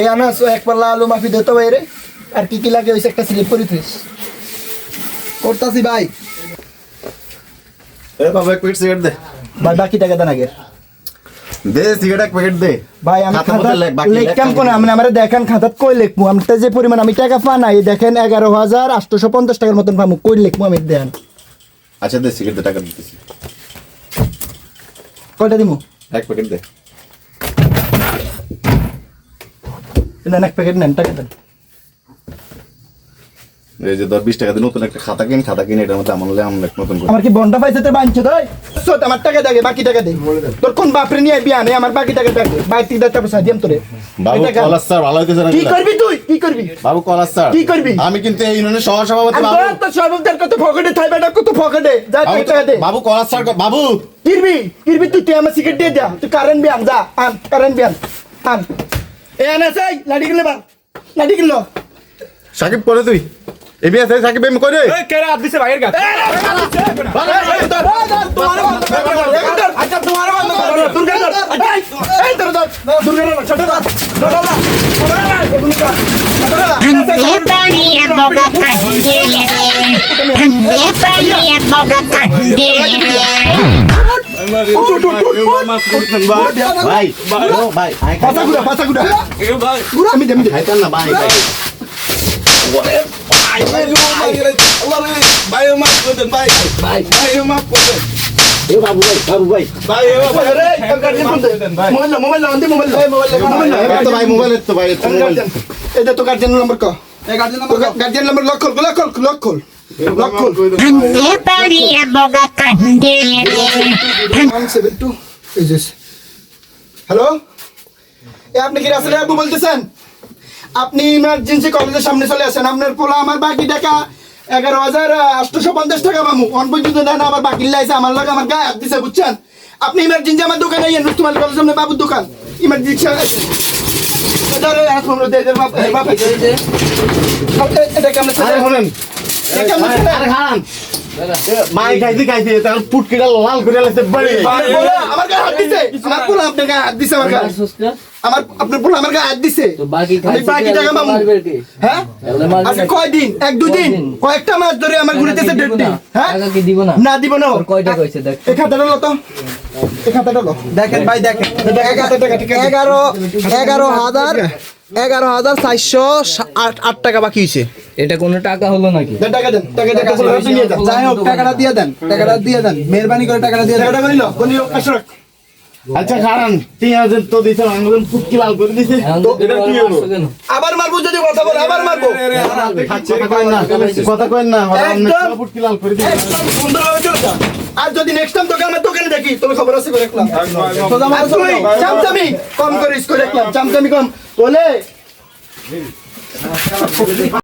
এই আনাস এক পাল্লা আলু মাফি দিতে বাইরে আর কি কি লাগে ওইসে একটা স্লিপ করে থিস করতাছি ভাই। এ বাবা এক প্যাকেট সিগারেট দে। ভাই বাকি টাকা দেন আগে দে সিগারেট এক প্যাকেট দে। ভাই আমি খাতার খাতা মধ্যে লেখ, বাকি লেখ লেখতাম খালি। কোন আমি আমার দেখেন খাতাত কই লিখব আমি যে পরিমাণ আমি টাকা পা নাই দেখেন এগারো হাজার আটশোশো পঞ্চাশ টাকার মতন পাবো কই লিখব আমি দেন আচ্ছা দে সিগারেট টাকা দিতেছি। কয়টা দিমু? এক প্যাকেট দে। নেন এক প্যাকেট নেন টাকা দেন। এই যে ধর বিশ টাকা দিয়ে নতুন একটা খাতা কিন খাতা কিনে এটার মধ্যে আমার আমার নতুন করে। আমার কি বন্ডা পাইছে তো বাঞ্চ তো সত আমার টাকা দেখে বাকি টাকা দে। তোর কোন বাপরে নিয়ে বিয়া নেই আমার বাকি টাকা দেখে বাইরে থেকে টাকা পয়সা দিয়াম তোরে। বাবু এই স্যার ভালো হইতেছে না কি করবি তুই? কি করবি বাবু কলার স্যার কি করবি? আমি কিন্তু এই ইউনিয়নের সহ সভাপতি আর বাবু তো সর্বদার কত ফকটে থাই বেটা কত ফকটে যা তুই টাকা দে বাবু কলার স্যার বাবু কিরবি কিরবি তুই আমার সিগারেট দিয়ে যা তুই কারেন্ট বিয়ান যা আন কারেন্ট বিয়ান আন এ আনা সাই লাডি গেলে বা লাডি গেল সাকিব করে তুই এবি আছে সাকিব এম করে আচ্ছা তোমার বন্ধ দুর্গা আচ্ছা এই তোর দুর্গা ছোট ছোট André Bahia Boga Candele André Bahia Boga Candele ভাই ও ভাই আই পাতা গুড়া পাতা গুড়া গুড়া আমি দেমি খাইতাম না ভাই ভাই এ বাবু ভাই বাবু ভাই। মোবাইল মোবাইল আনতে মোবাইল মোবাইল মোবাইল এ তো ভাই মোবাইল তো ভাই তো মোবাইল এটা তো গার্জিয়ান নম্বর কো। এই guardian number guardian number lock খোল লক খোল লক খোল লক খোল। André Bahia Boga Candele one seven two hello এ আপনি কি রাসেল আবু বলতেছেন? আপনি ইমার্জেন্সি কলেজের সামনে চলে আসেন আপনার পোলা আমার বাকি টাকা এগারো হাজার আটশো পঞ্চাশ টাকা মামু অন পর্যন্ত না আমার বাকি লাইছে আমার লাগে আমার গায়ে হাত দিছে বুঝছেন আপনি ইমার্জেন্সি আমার দোকানে আইয়েন রুস্তুমাল কলেজের সামনে বাবুর দোকান ইমার্জেন্সি এটা কেমনে ছেলে? আরে শুনেন এটা কেমনে ছেলে? আরে মাই খাইতে খাইতে তার পুটকিটা লাল করে লাগছে বাড়ি। আমার গায়ে হাত দিছে। আমার পোলা আপনার গায়ে হাত দিছে আমার গায়ে। আমার আপনার পোলা আমার গায়ে হাত দিছে। আমি বাকি টাকা মামু হ্যাঁ? আচ্ছা কয়দিন? এক দুই দিন? কয়েকটা মাস ধরে আমার ঘুরিতেছে ডেট হ্যাঁ? দিব না? না দিব না। তোর কয়টা কইছে? দেখ। এই খাতাটা লো তো। এই খাতাটা লো। দেখেন ভাই দেখেন। টাকা ঠিক আছে এগারো এগারো হাজার এগারো হাজার চারশো আট আট টাকা বাকি হয়েছে এটা কোনো টাকা হলো নাকি? টাকা দেন টাকা টাকা বলে আপনি নিয়ে যান। যাই হোক টাকাটা দিয়ে দেন টাকাটা দিয়ে দেন। মেহরবানি করে টাকাটা দিয়ে দেন। আচ্ছা খারান তিন হাজার তো দিছে আমাদের পুটকি লাল করে দিছে। তো তো এটা কি হলো? আবার মারবো যদি কথা বলে আবার মারবো। কথা না কথা কয় না একদম। পুটকি লাল করে দিছে একদম সুন্দরভাবে চলে যা। আর যদি নেক্সট টাইম তোকে আমার দোকানে দেখি তুমি খবর আছে করে রাখলাম। আর চামচামি কম করিস করে রাখলাম। চামচামি কম। বলে